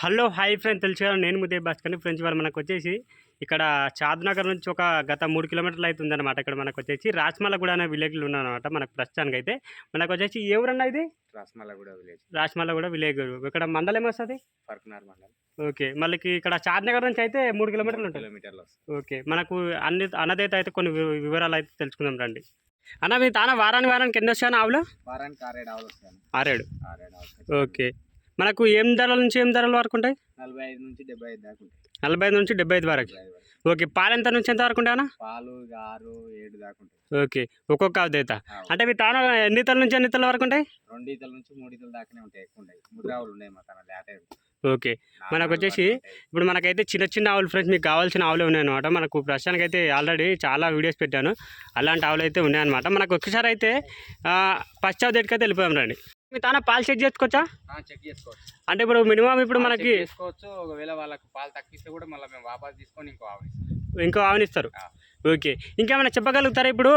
Hello hi friend తెలుసు కదా నేను ముదే భాస్కర్ని. ఫ్రెండ్స్ వాళ్ళు మనకు వచ్చేసి ఇక్కడ చాద్నగర్ నుంచి ఒక గత మూడు కిలోమీటర్లు అవుతుంది అనమాట ఇక్కడ మనకు వచ్చేసి రాస్మలగూడ అనే విలేజ్లో ఉన్నానమాట మనకు ప్రస్తుతానికి అయితే మనకు వచ్చేసి ఏ ఊరన్నా ఇది రాస్మల్లగూడ విలేజ్ రాస్మలగూడ విలేజ్. ఇక్కడ మండలం ఏమొస్తుంది? ఫర్క్నార్ మండలం. ఓకే మళ్ళీ ఇక్కడ చాద్నగర్ నుంచి అయితే మూడు కిలోమీటర్లు ఉంటుంది. కిలోమీటర్లు వస్తుంది. ఓకే మనకు అన్ని అన్నదైతే అయితే కొన్ని వివరాలు అయితే తెలుసుకుందాం రండి. అన్న మీ తాన వారానికి వారానికి ఎన్ని వస్తాను ఆవులు? వారానికి ఆరేడు ఆవులు వస్తాను ఆరేడు. ఆరేడు ఓకే. మనకు ఏం ధరల నుంచి ఏం ధరల వరకు ఉంటాయి? నలభై ఐదు నుంచి డెబ్బై ఐదు దాకా ఉంటాయి. నలభై ఐదు నుంచి డెబ్బై ఐదు వరకు. ఓకే పాలు ఎంత నుంచి ఎంత వరకు ఉంటాయన్నా? పాలు ఆరు ఏడు దాకా ఉంటాయి. ఓకే ఒక్కొక్క ఆ, అంటే మీ తాను ఎన్ని తల నుంచి ఎన్ని తల వరకు ఉంటాయి? రెండు ఈతల నుంచి మూడు ఈతల దాకానే ఉంటాయి ఎక్కువ ఉంటాయి. ముద్ర ఆవులు ఉన్నాయి మా తన లేత ఓకే మనకు వచ్చేసి ఇప్పుడు మనకైతే చిన్న చిన్న ఆవులు ఫ్రెండ్స్ మీకు కావాల్సిన ఆవులే ఉన్నాయన్నమాట. మనకు ప్రస్తుతానికి అయితే ఆల్రెడీ చాలా వీడియోస్ పెట్టాను. అలాంటి ఆవులు అయితే ఉన్నాయన్నమాట. మనకు ఒక్కసారి అయితే పశ్చావ దగ్గరికి వెళ్ళిపోయాం రండి. మీ తాన పాలు చెక్ చేసుకోవచ్చా చెక్ చేసుకోవచ్చు అంటే ఇప్పుడు మినిమం ఇప్పుడు మనకి చేసుకోవచ్చు ఒకవేళ వాళ్ళకి పాలు తక్కువిస్తే కూడా మళ్ళీ మేము వాపస్ తీసుకొని ఇంకో ఆవు ఇస్తాం. ఇంకో ఆవునిస్తారు. ఓకే. ఇంకేమైనా చెప్పగలుగుతారా ఇప్పుడు?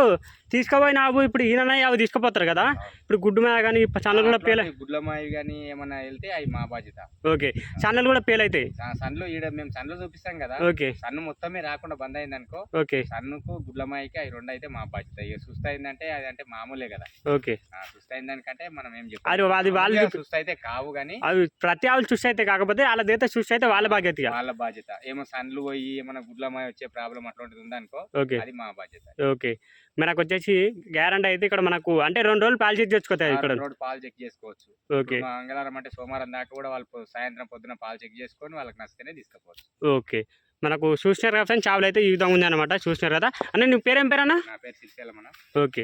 తీసుకుపోయిన ఆవు ఇప్పుడు ఈయన ఆవు తీసుకుపోతారు కదా? ఇప్పుడు గుడ్డు మీద కానీ ఛానల్ కూడా పేల గుడ్ల మాయి కానీ ఏమన్నా వెళ్తే అవి మా బాధ్యత. ఓకే. ఛానల్ కూడా పేల్ అవుతాయి సన్లో ఈడ మేము సన్లో చూపిస్తాం కదా. ఓకే. సన్ను మొత్తమే రాకుండా బంద్ అయింది అనుకో ఓకే. సన్నుకు గుడ్ల మాయికి అవి రెండు అయితే మా బాధ్యత. ఇక సుస్థ అయిందంటే అది అంటే మామూలే కదా. ఓకే. సుస్థ దానికంటే మనం ఏం అది అది వాళ్ళు సుస్థ అయితే కావు కానీ అవి ప్రతి ఆవులు చూసి అయితే కాకపోతే వాళ్ళదైతే చూసి అయితే వాళ్ళ బాధ్యత. వాళ్ళ బాధ్యత. ఏమో సన్లు పోయి ఏమైనా గుడ్ల మాయ వచ్చే ప్రాబ్లం అట్లాంటిది ఉందనుకో ఓకే. అది మా బాధ్యత ఓకే. మనకు వచ్చేసి గ్యారంటీ అయితే ఇక్కడ మనకు అంటే రెండు రోజులు పాలు చెక్ తెచ్చుకోతాయి ఇక్కడ? రోడ్ పాలు చెక్ చేసుకోవచ్చు. ఓకే. మంగళవారం అంటే సోమవారం దాకా కూడా వాళ్ళు సాయంత్రం పొద్దున పాలు చెక్ చేసుకొని వాళ్ళకి నచ్చితేనే తీసుకుపోవచ్చు. ఓకే. మనకు చూసినారు కదా ఫ్రెండ్స్ చావులు అయితే ఈ విధంగా ఉంది అనమాట చూసినారు కదా. అన్న నీ పేరేం పేరన్నా నా పేరు శిల్సేల మన ఓకే.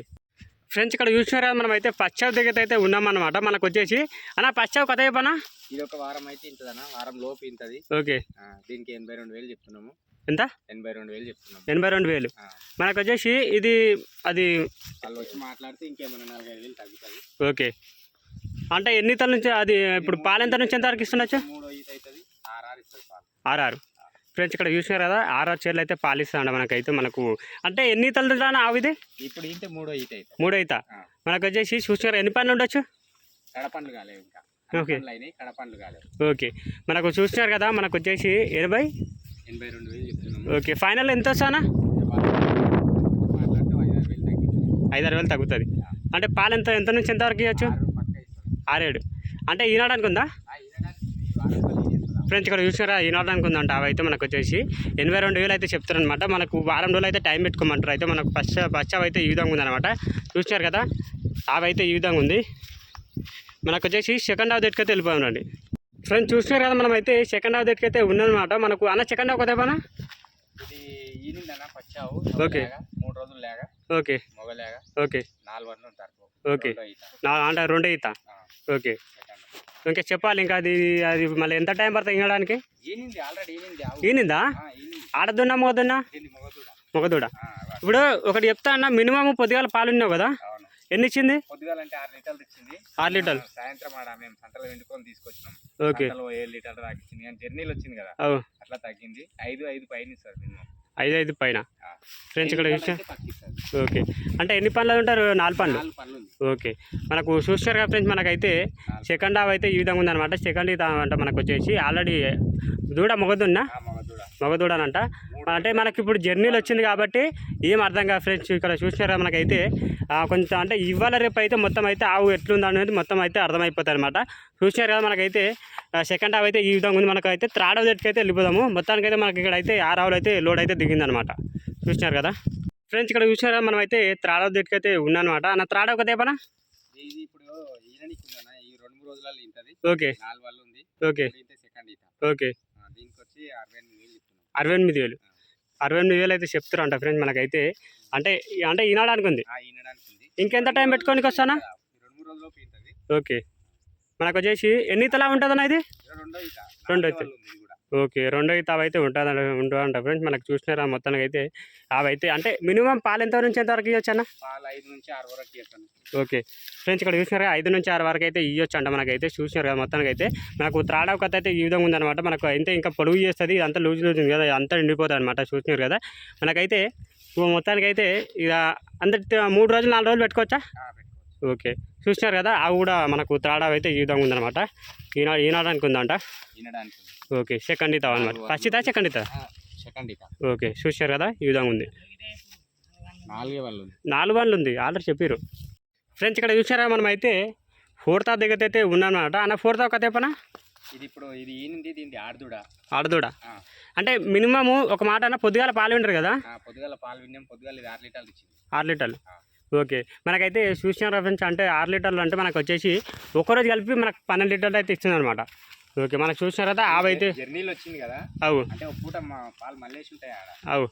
ఫ్రెండ్స్ ఇక్కడ చూసినారు కదా మనం అయితే పశ్చావ్ దగ్గర అయితే ఉన్నామన్నమాట. మనకు వచ్చేసి అన్న పశ్చావ్ కథ చెప్పనా? ఇది ఒక వారం అయితే ఇంతదన్న. వారం లోపు ఇంతది. ఓకే. దీనికి ఎనభై రెండు వేలు చెప్తున్నాము. ఎంత? ఎనభై రెండు వేలు చెప్తున్నాము ఎనభై రెండు వేలు. మనకు వచ్చేసి ఇది అది వాళ్ళు వచ్చి మాట్లాడితే ఇంకేమైనా నలభై వేలు తగ్గుతుంది. ఓకే. అంటే ఎన్ని తల నుంచి అది ఇప్పుడు పాలు ఎంత నుంచి ఎంత వరకు ఇస్తుండొచ్చు? మూడో ఈత అవుతుంది ఆర్ఆర్ ఇస్తుంది పాలు. ఆర్ఆర్. ఫ్రెండ్స్ ఇక్కడ చూసినారు కదా ఆర్ఆర్ చీరలు అయితే పాలిస్తాడు మనకైతే మనకు. అంటే ఎన్ని తలలు రానా ఆవిది ఇప్పుడు ఇంటే మూడో ఈత అవుతుంది. మూడు ఆ. మనకు వచ్చేసి చూసినారు ఎన్ని పనులు ఉండొచ్చు? కడపండ్లు కాలేవు ఇంకా. ఓకే. కడపండ్లు కాలేవు ఓకే. మనకు చూసినారు కదా మనకు వచ్చేసి ఎనభై ఎనభై రెండు వేలు చెప్తున్నాము. ఓకే ఫైనల్ ఎంత వస్తానా? మాట్లాడితే ఐదు ఆరు వేలు తగ్గింది ఐదారు వేలు తగ్గుతుంది. అంటే పాలు ఎంత ఎంత నుంచి ఎంత వరకు ఇవ్వచ్చు? ఆరేడు. అంటే ఈనాడానికి ఉందా? ఫ్రెండ్స్ ఇక్కడ చూసినారా? ఈనాడానికి ఉందంట. అవి అయితే మనకు వచ్చేసి ఎనభై రెండు వేలు అయితే చెప్తారనమాట మనకు వారం రోజులు అయితే టైం పెట్టుకోమంటారు. అయితే మనకు ఫస్ట్ ఫస్ట్ అవి అయితే ఈ విధంగా ఉందన్నమాట. చూసినారు కదా? అవి అయితే ఈ విధంగా ఉంది. మనకు వచ్చేసి సెకండ్ హాఫ్ దగ్గరికి వెళ్ళిపోయాం రండి. ఫ్రెండ్స్ చూసినారు కదా మనం అయితే సెకండ్ హాఫ్ దగ్గరికి అయితే ఉందన్నమాట మనకు అన్న సెకండ్ హాఫ్ కదా ఇది పచ్చావు. ఓకే. మూడు రోజులు ఓకే. ఓకే. నాలుగు వన్లు ఉంటారు. ఓకే. ఈత. అంటే రెండే ఆ, ఓకే. ఇంకా చెప్పాలి ఇంకా అది అది మళ్ళీ ఎంత టైం పడుతుంది ఇంగడానికి ఈనింది. ఆడదున్నా మోదున్నా దీన్ని మొగదూడ. ఇప్పుడు ఒకటి చెప్తా అన్న మినిమం పొద్దుగాల పాలు ఉన్నావు కదా ఎన్ని ఇచ్చింది పొద్దుగాలంటే ఆరు లీటర్లు ఇచ్చింది ఆరు లీటర్లు. సాయంత్రం ఆడ మేము సంతలో వెండుకొని తీసుకొచ్చినాం. ఓకే. ఏడు లీటర్లు కానీ జర్నీలు వచ్చింది కదా. అట్లా తగ్గింది. ఐదు ఐదు పైన మినిమం. ఐదు ఐదు పైన. ఫ్రెండ్స్ ఇక్కడ. ఓకే. అంటే ఎన్ని పనులు ఉంటారు? నాలుగు పనులు. ఓకే. మనకు చూస్తారు కదా ఫ్రెండ్స్ మనకైతే. సెకండ్ హాఫ్ అయితే ఈ విధంగా ఉందన్నమాట. సెకండ్ అంటే మనకు వచ్చేసి ఆల్రెడీ దూడ మొగదున్నా? మొగదూడనంట అంటే మనకి ఇప్పుడు జర్నీలు వచ్చింది కాబట్టి ఏం అర్థం కాదు ఫ్రెండ్స్ ఇక్కడ చూసినారా మనకైతే? కొంచెం అంటే ఇవాళ రేపు అయితే మొత్తం అయితే ఆవు ఎట్లుంది అనేది మొత్తం అయితే అర్థమైపోతుంది అనమాట చూసినారు కదా మనకైతే సెకండ్ హాఫ్ అయితే ఈ విధంగా ఉంది. మనకైతే త్రాడవ దగ్గరికి అయితే వెళ్ళిపోదాము. మొత్తానికైతే మనకి ఇక్కడ అయితే ఆరు ఆవులు అయితే లోడ్ అయితే దిగిందనమాట చూసినారు కదా? ఫ్రెండ్స్ ఇక్కడ చూసినారా మనం అయితే త్రాడవ దగ్గరికి అయితే ఉన్నానమాట నా త్రాడవ కదే పనా ఇది ఇప్పుడు ఈయననికి ఉందన్న ఈ రెండు మూడు రోజులలో ఇంతది. ఓకే. ఓకే. ఓకే. అరవై ఎనిమిది వేలు. అరవై ఎనిమిది వేలు అయితే చెప్తారంట ఫ్రెండ్స్ మనకైతే. అంటే అంటే ఈనాడానికి ఉంది ఇంకెంత టైం పెట్టుకోనికి వస్తానా? ఓకే. మనకు వచ్చేసి ఎన్ని తలా ఉంటుందన్న ఇది? రెండో ఈత. ఓకే. రెండో అయితే అవైతే ఉంటుంది ఉంటుందంట ఫ్రెండ్స్. మనకు చూసినారా మొత్తానికి అయితే అవైతే అంటే మినిమం పాలు ఎంత నుంచి ఎంత వరకు ఇవ్వచ్చు అన్న పాలు ఐదు నుంచి ఆరు వరకు చేస్తాను ఓకే. ఫ్రెండ్స్ ఇక్కడ చూసినారా? ఐదు నుంచి ఆరు వరకు అయితే ఇవ్వచ్చు అంట మనకైతే. చూసినారు కదా మొత్తానికి అయితే మనకు త్రాడవ కథ అయితే ఈ విధంగా ఉందన్నమాట. మనకు అయితే ఇంకా పొడుగు చేస్తుంది ఇదంతా లూజ్ లూజ్ ఉంది కదా అంతా నిండిపోతుంది అనమాట చూసినారు కదా. మనకైతే మొత్తానికి అయితే ఇక అందరి మూడు రోజులు నాలుగు రోజులు పెట్టుకోవచ్చు. ఓకే. చూసినారు కదా ఆవు కూడా మనకు త్రాడా అయితే ఈ విధంగా ఉందన్నమాట. ఈనాడు ఈనాడానికి ఉందంట? ఓకే సెకండ్ ఇతావు అనమాట ఫస్ట్ ఇతా సెకండ్ ఇతా సెకండ్ ఇక ఓకే చూసారు కదా ఈ విధంగా ఉంది. నాలుగే వాళ్ళు ఉంది. ఆల్రెడీ చెప్పారు ఫ్రెండ్స్ ఇక్కడ చూసారా మనం అయితే ఫోర్త్ దగ్గర అయితే ఉన్నామన్నమాట అన్న ఫోర్త్ కథ చెప్పనా ఇది ఇప్పుడు ఇది ఈనింది దీనిది ఆడదుడ. ఆడదూడ. అంటే మినిమము ఒక మాట అన్న పొద్దుగాల పాలు ఉంటారు కదా? పొద్దుగాల పాలు విన్నాం పొద్దుగాల ఆరు లీటర్లు ఇచ్చింది ఆరు లీటర్లు. ఓకే. మనకైతే చూసిన ఫ్రెండ్స్ అంటే ఆరు లీటర్లు అంటే మనకు వచ్చేసి ఒక్కరోజు కలిపి మనకు పన్నెండు లీటర్లు అయితే ఇస్తుంది అనమాట ఓకే మనకు చూసిన కదా ఆవు అయితే జర్నీలో వచ్చింది కదా? అవు. అంటే ఒక పూట మా పాలు మళ్ళేసి ఉంటాయి అవు.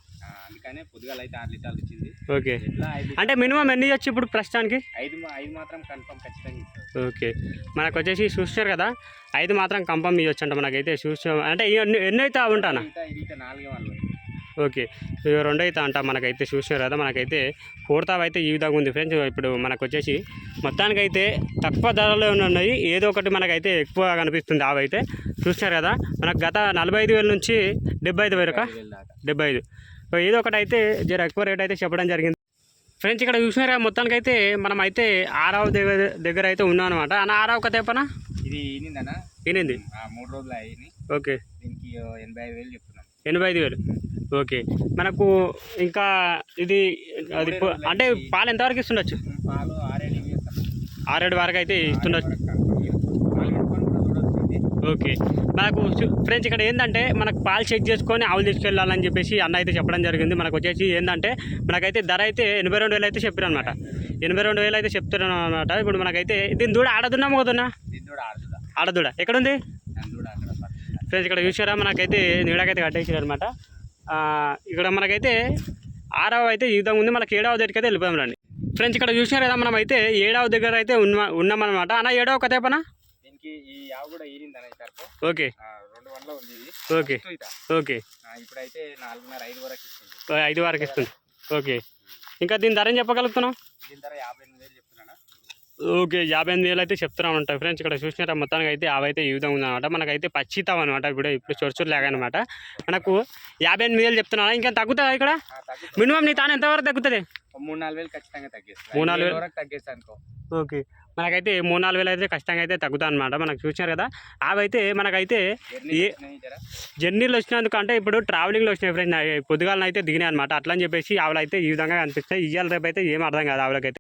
అందుకనే పొద్దుగాల అయితే ఆరు లీటర్లు ఇచ్చింది. ఓకే. అంటే మినిమం ఎన్ని ఇవ్వచ్చు ఇప్పుడు ప్రస్తుతానికి? ఐదు ఐదు మాత్రం కన్ఫర్మ్ ఖచ్చితంగా ఓకే. మనకు వచ్చేసి చూసినారు కదా ఐదు మాత్రం కంపం ఇవ్వచ్చు అంట మనకైతే చూసిన అంటే ఎన్ని అయితే ఉంటానా? నాలుగే వాళ్ళు. ఓకే. ఇవి రెండు అయితే అంట మనకైతే చూసినారు కదా మనకైతే ఫోర్తావ్ అయితే ఈ విధంగా ఉంది ఫ్రెండ్స్. ఇప్పుడు మనకు వచ్చేసి మొత్తానికైతే తక్కువ ధరలో ఉన్నాయి. ఏదో ఒకటి మనకైతే ఎక్కువ కనిపిస్తుంది ఆవు అయితే. చూసినారు కదా మనకు గత నలభై ఐదు వేల నుంచి డెబ్బై ఐదు దాకా. డెబ్బై ఐదు. ఏదో ఒకటి అయితే జర ఎక్కువ రేట్ అయితే చెప్పడం జరిగింది. ఫ్రెండ్స్ ఇక్కడ చూసినారా మొత్తానికి అయితే మనం అయితే ఆరావు దగ్గర దగ్గర అయితే ఉన్నాం అనమాట అన్న ఆరావు కథ చెప్పనా? ఇది ఈనిందనా ఆ, మూడు రోజులు ఓకే. దీనికి ఎనభై ఐదు వేలు చెప్తున్నాం. ఎనభై ఐదు వేలు. ఓకే. మనకు ఇంకా ఇది అది అంటే పాలు ఎంతవరకు ఇస్తుండొచ్చు? పాలు ఆరేడు వరకు అయితే ఇస్తుండొచ్చు. ఓకే. మనకు ఫ్రెండ్స్ ఇక్కడ ఏంటంటే మనకు పాలు చెక్ చేసుకొని ఆవులు తీసుకెళ్ళాలని చెప్పేసి అన్న అయితే చెప్పడం జరిగింది. మనకు వచ్చేసి ఏంటంటే మనకైతే ధర అయితే ఎనభై రెండు వేలు అయితే చెప్పారు అనమాట ఎనభై రెండు వేలు అయితే చెప్తున్నాను అనమాట ఇప్పుడు మనకైతే దీని దూడ ఆడదున్నా మొగదున్నా ఆడదూడ. ఎక్కడుంది. ఫ్రెండ్స్ ఇక్కడ చూసారా? మనకైతే నీడకైతే కట్టేసారు అనమాట ఇక్కడ మనకైతే ఆరవ అయితే ఈ విధంగా ఉంది. మనకి ఏడవ దగ్గరికి అయితే వెళ్ళిపోయాం రండి. ఫ్రెండ్స్ ఇక్కడ చూసినారు కదా మనం అయితే ఏడవ దగ్గర అయితే ఉన్న ఉన్నామన్నమాట. అన్న ఏడవ కథ ఓకే. ఓకే. ఓకే. ఇప్పుడైతే నాలుగున్నర ఐదు వరకు ఇస్తుంది. ఐదు వరకు ఇస్తుంది. ఓకే. ఇంకా దీని ధర చెప్పగలుగుతున్నాం? దీని ధర యాభై ఓకే యాభై ఎనిమిది వేలు అయితే చెప్తున్నాం అంట ఫ్రెండ్స్. ఇక్కడ చూసినారా మొత్తానికి అయితే అవైతే ఈ విధంగా ఉందన్నమాట. మనకైతే పచ్చితాం అనమాట ఇప్పుడు ఇప్పుడు చొరుచురు లేకనమాట మనకు యాభై ఎనిమిది వేలు చెప్తున్నా ఇంకా తగ్గుతుందా ఇక్కడ. మినిమం నీ తాను ఎంతవరకు తగ్గుతుంది? మూడు నాలుగు వేలు ఖచ్చితంగా తగ్గిస్తుంది మూడు నాలుగు వేల? వరకు తగ్గిస్తా అనుకో. ఓకే. మనకైతే మూడు నాలుగు వేలు అయితే ఖచ్చితంగా అయితే తగ్గుతా అనమాట మనకు చూసినారు కదా. అవైతే మనకైతే ఏ- జర్నీలు వచ్చినందుకు అంటే ఇప్పుడు ట్రావెలింగ్లో వచ్చినాయి ఫ్రెండ్స్. పొద్దుగాలను అయితే దిగినాయి అనమాట అట్లా అని చెప్పేసి ఆవులు అయితే ఈ విధంగా కనిపిస్తాయి. ఇవాళ రేపు అయితే ఏం అర్థం కాదు ఆవులకైతే.